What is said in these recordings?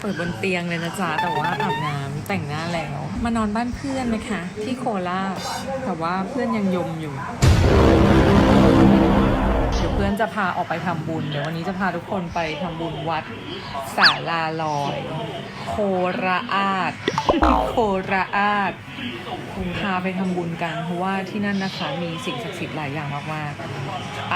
เปิดบนเตียงเลยนะจ๊ะ แต่ว่าอาบน้ำแต่งหน้าแล้ว มานอนบ้านเพื่อนนะคะ ที่โคราชแต่ว่าเพื่อนยังยมอยู่เดี๋ยวเพื่อนจะพาออกไปทำบุญ เดี๋ยววันนี้จะพาทุกคนไปทำบุญวัดสาลาลอย โคราอาดโคราอาดพาไปทำบุญกันเพราะว่าที่นั่นนะคะมีสิ่งศักดิ์สิทธิ์หลายอย่างมากๆไป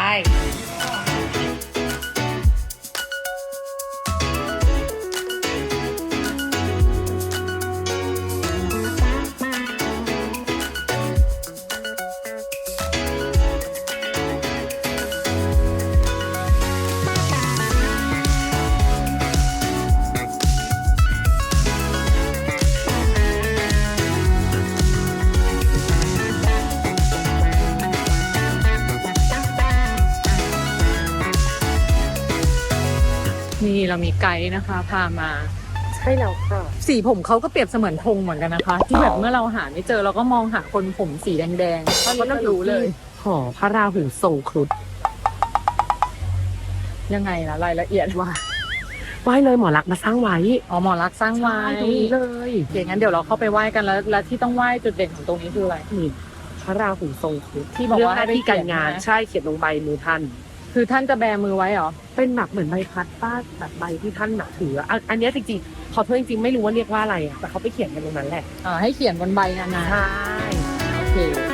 นี่เรามีไกด์นะคะ พามาใช่แล้วค่ะสีผมเขาก็เปรียบเสมือนธงเหมือนกันนะคะ ที่แบบเมื่อเราหาไม่เจอเราก็มองหาคนผมสีแดงๆเขาก็รู้เลยหอพระราหูทรงครุฑยังไงนะรายละเอียดว่าไหว้เลยหมอรักษณ์มาสร้างไว้อ๋อหมอรักษณ์สร้างไว้ตรงนี้เลยเดี๋ยวงั้นเดี๋ยวเราเข้าไปไหว้กันแล้ว แล้วที่ต้องไหว้จุดเด่นของตรงนี้คืออะไรนี่พระราหูทรงครุฑที่บอกเรื่องว่าหให้น้าไปที่การงานเขียนนะใช่เขียนลงใบมือท่าน คือท่านจะแบมือไว้เหรอ เป็นแบบเหมือนใบพัดป้าแบบใบที่ท่านหนักถืออันอันเนี้ยจริงๆขอโทษจริงๆไม่รู้ว่าเรียกว่าอะไรอะแต่เขาไปเขียนกันตรงนั้นแหละอ่าให้เขียนบนใบนะนะใช่ โอเค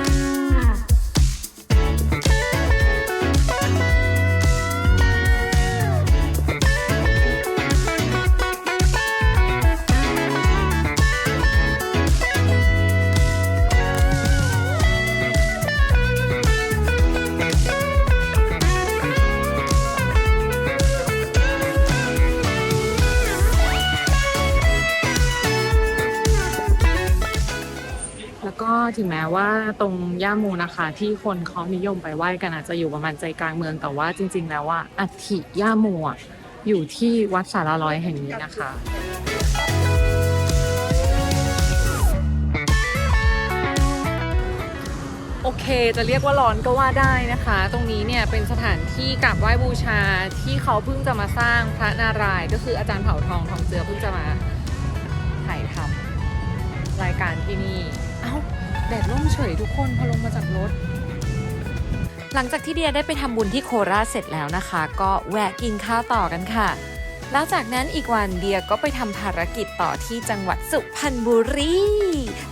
ถึงแม้ว่าตรงย่าโมนะคะ ที่คนเขานิยมไปไหว้กันอาจจะอยู่ประมาณใจกลางเมืองแต่ว่าจริง ๆ แล้วว่าอัฐิย่ามอะอยู่ที่วัดสารลอยแห่งนี้นะคะโอเค จะเรียกว่าร้อนก็ว่าได้นะคะ ตรงนี้เนี่ยเป็นสถานที่กราบไหว้บูชาที่เขาเพิ่งจะมาสร้างพระนารายณ์ก็คืออาจารย์เผ่าทองทองเจือเพิ่งจะมาถ่ายทำรายการที่นี่ เอ้า แดดร่มเฉยทุกคนพอลงมาจากรถ หลังจากที่เดียได้ไปทำบุญที่โคราชเสร็จแล้วนะคะ ก็แวะกินข้าวต่อกันค่ะ แล้วจากนั้นอีกวันเดียก็ไปทำภารกิจต่อที่จังหวัดสุพรรณบุรี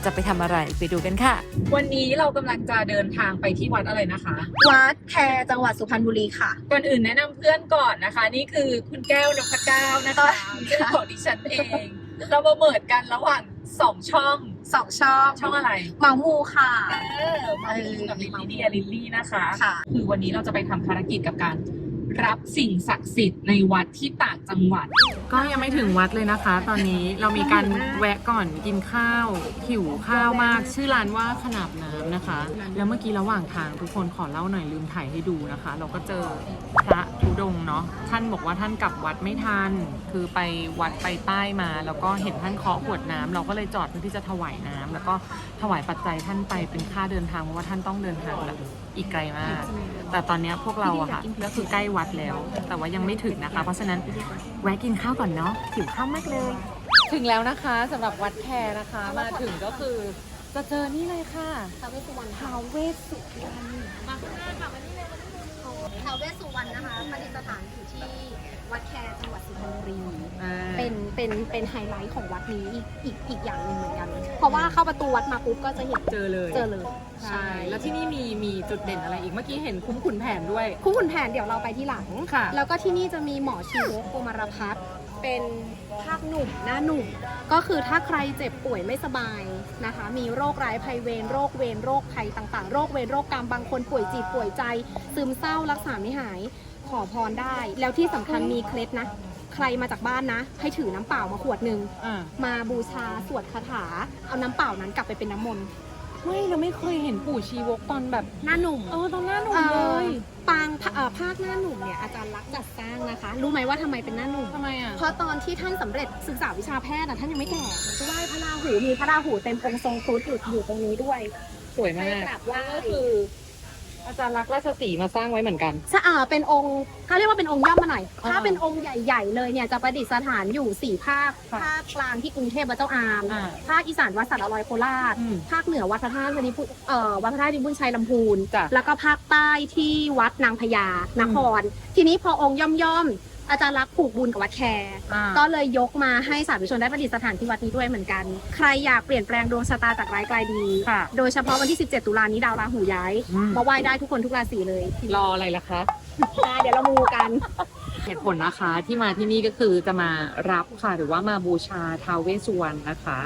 จะไปทำอะไรไปดูกันค่ะ วันนี้เรากำลังจะเดินทางไปที่วัดอะไรนะคะ วัดแพรจังหวัดสุพรรณบุรีค่ะ ก่อนอื่นแนะนำเพื่อนก่อนนะคะ นี่คือคุณแก้วนพเก้านะคะเพื่อนของดิฉันเอง เรามาเมิดกันระหว่างสองช่อง สองช่องช่องอะไร หมามูค่ะ เออมาดูกับลิลลี่เดียลิลลี่นะคะ ค่ะ คือวันนี้เราจะไปทำภารกิจกับการ รับสิ่งศักดิ์สิทธิ์ในวัดที่ต่างจังหวัด ก็ยังไม่ถึงวัดเลยนะคะ ตอนนี้เรามีการแวะก่อนกินข้าวหิวข้าวมาก ชื่อร้านว่าขนาบน้ำนะคะ แล้วเมื่อกี้ระหว่างทางทุกคนขอเล่าหน่อยลืมถ่ายให้ดูนะคะ เราก็เจอพระธุดงค์เนาะท่านบอกว่าท่านกลับวัดไม่ทันคือไปวัดไปใต้มา แล้วก็เห็นท่านเคาะขวดน้ำเราก็เลยจอดเพื่อที่จะถวายน้ำแล้วก็ถวายปัจจัยท่านไปเป็นค่าเดินทางเพราะว่าท่านต้องเดินทางแบบอีกไกลมาก แต่ตอนนี้พวกเราอะค่ะก็คือใกล้วัดแล้ว แต่ว่ายังไม่ถึงนะคะ เพราะฉะนั้นแวะกินข้าวก่อนเนาะหิวข้าวมากเลย ถึงแล้วนะคะสำหรับวัดแคร์นะคะ มาถึงก็คือ จะเจอนี่เลยค่ะท้าวเวสสุวรรณท้าวเวสสุวรรณท้าวเวสสุวรรณนะคะประดิษฐานอยู่ที่วัดแครจังหวัดสุพรรณบุรีอ่าเป็นเป็นเป็นไฮไลท์ของวัดนี้อีกอีกอีกอย่างหนึ่งเหมือนกัน เพราะว่าเข้าประตูวัดมาปุ๊บก็จะเห็นเจอเลยเจอเลยใช่แล้วที่นี่มีมีจุดเด่นอะไรอีกเมื่อกี้เห็นคุ้มขุนแผนด้วยคู่ขุนแผนเดี๋ยวเราไปที่หลังค่ะ แล้วก็ที่นี่จะมีหมอชีวกโกมารพัฒน์ เป็นภาคหนุ่มหน้าหนุ่ม ก็คือถ้าใครเจ็บป่วยไม่สบายนะคะ มีโรคร้ายภัยเวรโรคเวรโรคภัยต่างๆ โรคเวรโรคกรรมบางคนป่วยจิตป่วยใจ ซึมเศร้ารักษาไม่หาย ขอพรได้ แล้วที่สำคัญมีเคล็ดนะ ใครมาจากบ้านนะ ให้ถือน้ำเปล่ามาขวดหนึ่งอ่า มาบูชาสวดคาถา เอาน้ำเปล่านั้นกลับไปเป็นน้ำมนต์ เฮ้ยเราไม่เคยเห็นปู่ชีวกตอนแบบ หน้าหนุ่มเออตอนหน้าหนุ่มเอ่เลอยปางเอ่อภาคหน้าหนุ่มเนี่ยอาจารย์รักษณ์จัดสร้างนะคะ รู้ไหมว่าทำไมเป็นหน้าหนุ่ม ทำไมอะ เพราะตอนที่ท่านสำเร็จศึกษาวิชาแพทย์น่ะท่านยังไม่แก่ไหว้พระราหูมีพระราหูเต็มองค์ทรงครุฑอยู่อยู่ตรงนี้ด้วยสวยมากให้กราบไหว้ก็คือ อาจารย์รักษณ์ราชสีห์มาสร้างไว้เหมือนกัน สะอาเป็นองค์เขาเรียกว่าเป็นองค์ย่อมมาหน่อย อ่าถ้าเป็นองค์ใหญ่ๆเลยเนี่ยจะประดิษฐานอยู่สี่ภาค ค่ะ ภาคกลางที่กรุงเทพวัดเจ้าอาม อ่า ภาคอีสานวัดสัตว์อรอยโคราช อืมภาคเหนือวัดพระธาตุนิพุเอ่อวัดพระธาตุนิพุนชัยลำพูน จ้ะแล้วก็ภาคใต้ที่วัดนางพญานคร ทีนี้พอองค์ย่อมย่อมๆ อาจารย์รักษณ์ผูกบุญกับวัดแคร์อ่า ก็เลยยกมาให้สาธุชนได้ประดิษฐานที่วัดนี้ด้วยเหมือนกัน ใครอยากเปลี่ยนแปลงดวงชะตาจากร้ายกลายดี ค่ะ โดยเฉพาะวันที่ 17 ตุลานี้ดาวราหูย้ายอืม มาไหว้ได้ทุกคนทุกราศีเลยรออะไรล่ะคะอ่าเดี๋ยวเรามูกันเหตุผลนะคะที่มาที่นี่ก็คือจะมารับค่ะหรือว่ามาบูชาท้าวเวสสุวรรณนะคะ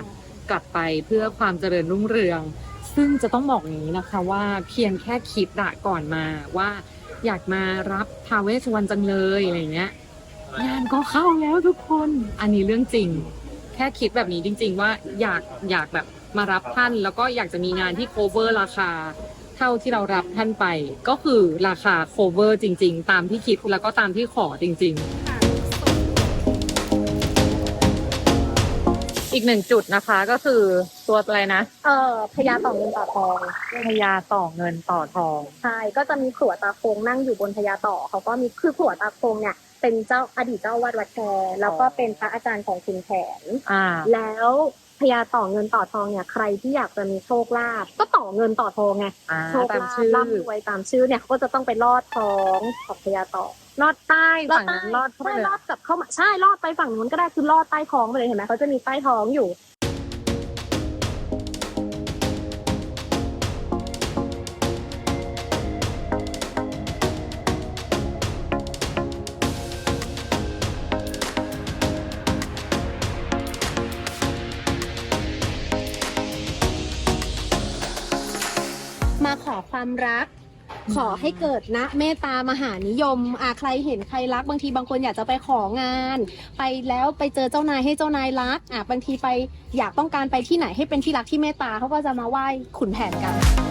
กลับไปเพื่อความเจริญรุ่งเรือง ซึ่งจะต้องบอกอย่างนี้นะคะว่าเพียงแค่คิดอะก่อนมาว่าอยากมารับท้าวเวสสุวรรณจังเลยอะไรเงี้ย งานก็เข้าแล้วทุกคน อันนี้เรื่องจริง แค่คิดแบบนี้จริง ๆ ว่าอยากอยากแบบมารับท่านแล้วก็อยากจะมีงานที่ cover ราคา เท่าที่เรารับท่านไป ก็คือราคา cover จริง ๆ ตามที่คิดแล้วก็ตามที่ขอจริง ๆอีกหนึ่งจุดนะคะก็คือตัวอะไรนะ เออพญาต่อเงินต่อทองพญาต่อเงินต่อทอง ใช่ ก็จะมีขลัวตาโคงนั่งอยู่บนพญาต่อเขาก็มีคือขลัวตาโคงเนี่ย เป็นเจ้าอดีตเจ้าอาวาดวัดแคร์แล้วก็เป็นพระอาจารย์ของคุณแผนอ่า แล้วพญาต่อเงินต่อทองเนี่ยใครที่อยากจะมีโชคลาภก็ต่อเงินต่อทองไงอ่าโชคตามลาภชื่อร่ำรวยตามชื่อเนี่ยเขาก็จะต้องไปลอดท้องของพญาต่อ ลอดใต้ลอดฝั่งใต้นั้นลอดเข้าไปใช่เลยลอดกลับเข้ามาใช่ลอดไปฝั่งนู้นก็ได้คือลอดใต้ท้องไปเลยเห็นไหมเขาจะมีใต้ท้องอยู่ ความรัก ขอให้เกิดนะเมตตามหานิยมอะใครเห็นใครรัก บางทีบางคนอยากจะไปของาน ไปแล้วไปเจอเจ้านายให้เจ้านายรักอะบางทีไปอยากต้องการไปที่ไหนให้เป็นที่รักที่เมตตาเขาก็จะมาไหว้ขุนแผนกัน